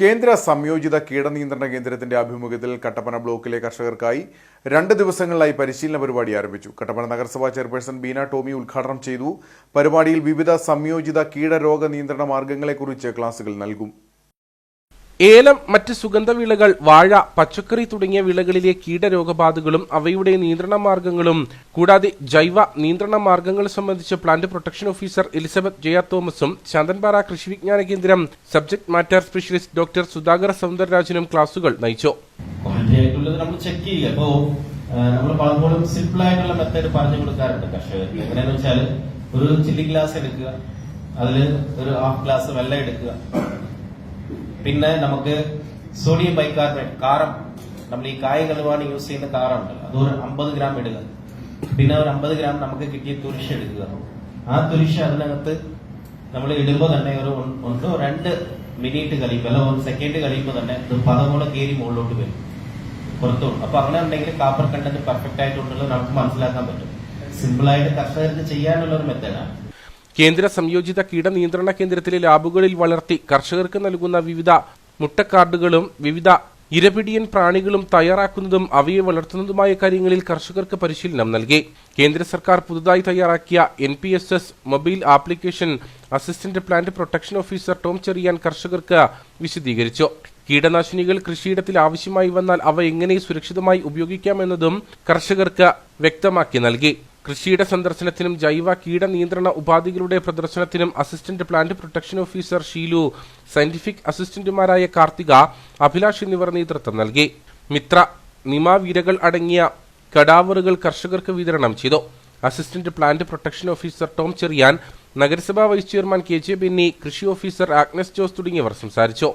കേന്ദ്ര സംയോജിത കീടനിയന്ത്രണ കേന്ദ്രത്തിന്റെ ആഭിമുഖ്യത്തിൽ കട്ടപ്പന ബ്ലോക്കിലെ കർഷകർക്കായി രണ്ട് ദിവസങ്ങളിലായി പരിശീലന പരിപാടി ആരംഭിച്ചു. കട്ടപ്പന നഗരസഭാ ചെയർപേഴ്സൺ ബീന ടോമി ഉദ്ഘാടനം ചെയ്തു. പരിപാടിയിൽ വിവിധ സംയോജിത കീടരോഗ നിയന്ത്രണ മാർഗങ്ങളെക്കുറിച്ച് ക്ലാസുകൾ നൽകും. ഏലം മറ്റ് സുഗന്ധവിളകൾ വാഴ പച്ചക്കറി തുടങ്ങിയ വിളകളിലെ കീടരോഗബാധകളും അവയുടെ നിയന്ത്രണ മാർഗങ്ങളും കൂടാതെ ജൈവ നിയന്ത്രണ മാർഗങ്ങൾ സംബന്ധിച്ച് plant protection officer Elizabeth Jaya തോമസും Chanthanpara Krishi Vigyan Kendra subject matter specialist doctor Sudhakar സൗന്ദരരാജനും ക്ലാസുകൾ നയിച്ചു. നമ്മൾ പലപ്പോഴും മെത്തേഡ് പറഞ്ഞു കൊടുക്കാറുണ്ട്. വെച്ചാൽ ഒരു ചില്ലി ഗ്ലാസ് എടുക്കുക. അതിൽ ഒരു ഹാഫ് ഗ്ലാസ് വെള്ളം എടുക്കുക. പിന്നെ നമുക്ക് സോഡിയം ബൈകാർബണേറ്റ് കാരം നമ്മൾ ഈ കായ കഴുകാൻ യൂസ് ചെയ്യുന്ന കാരം ഉണ്ടല്ലോ അത് ഒരു അമ്പത് ഗ്രാം ഇടുക പിന്നെ ഒരു അമ്പത് ഗ്രാം നമുക്ക് കിട്ടിയ തുരിശ എടുക്കുക ആ തുരിശ അതിനകത്ത് നമ്മൾ ഇടുമ്പോൾ തന്നെ ഒരു ഒന്ന് ഒന്നോ രണ്ട് മിനിറ്റ് കഴിയുമ്പോൾ അല്ല ഒരു സെക്കൻഡ് കഴിയുമ്പോൾ തന്നെ ഇത് പദമൂടെ കയറി മുകളിലോട്ട് വരും പുറത്തോട്ട് അപ്പൊ അങ്ങനെ ഉണ്ടെങ്കിൽ കാപ്പർ കണ്ടന്റ് പെർഫെക്റ്റ് ആയിട്ടുണ്ടല്ലോ നമുക്ക് മനസ്സിലാക്കാൻ പറ്റും സിമ്പിൾ ആയിട്ട് കർഷകർക്ക് ചെയ്യാനുള്ള ഒരു മെത്തേഡാണ് കേന്ദ്ര സംയോജിത കീടനിയന്ത്രണ കേന്ദ്രത്തിലെ ലാബുകളിൽ വളർത്തി കർഷകർക്ക് നൽകുന്ന വിവിധ മുട്ടക്കാർഡുകളും വിവിധ ഇരപിടിയൻ പ്രാണികളും തയ്യാറാക്കുന്നതും അവയെ വളർത്തുന്നതുമായ കാര്യങ്ങളിൽ കർഷകർക്ക് പരിശീലനം നൽകി. കേന്ദ്ര സർക്കാർ പുതുതായി തയ്യാറാക്കിയ N P S S mobile application assistant plant protection officer Tom Cherian കർഷകർക്ക് വിശദീകരിച്ചു. കീടനാശിനികൾ കൃഷിയിടത്തിൽ ആവശ്യമായി വന്നാൽ അവ എങ്ങനെ സുരക്ഷിതമായി ഉപയോഗിക്കാമെന്നതും കർഷകർക്ക് വ്യക്തമാക്കി നൽകി. കൃഷിയുടെ സന്ദർശനത്തിനും ജൈവ കീട നിയന്ത്രണ ഉപാധികളുടെ പ്രദർശനത്തിനും assistant plant protection officer Sheelu scientific അസിസ്റ്റന്റുമാരായ Karthika Abhilash എന്നിവർ നേതൃത്വം നൽകി. മിത്ര നിമാവീരകൾ അടങ്ങിയ കടാവറുകൾ കർഷകർക്ക് വിതരണം ചെയ്തു. Assistant plant protection officer Tom Cherian നഗരസഭാ vice chairman K J Benny കൃഷി ഓഫീസർ ആഗ്നസ് ജോസ് തുടങ്ങിയവർ സംസാരിച്ചു.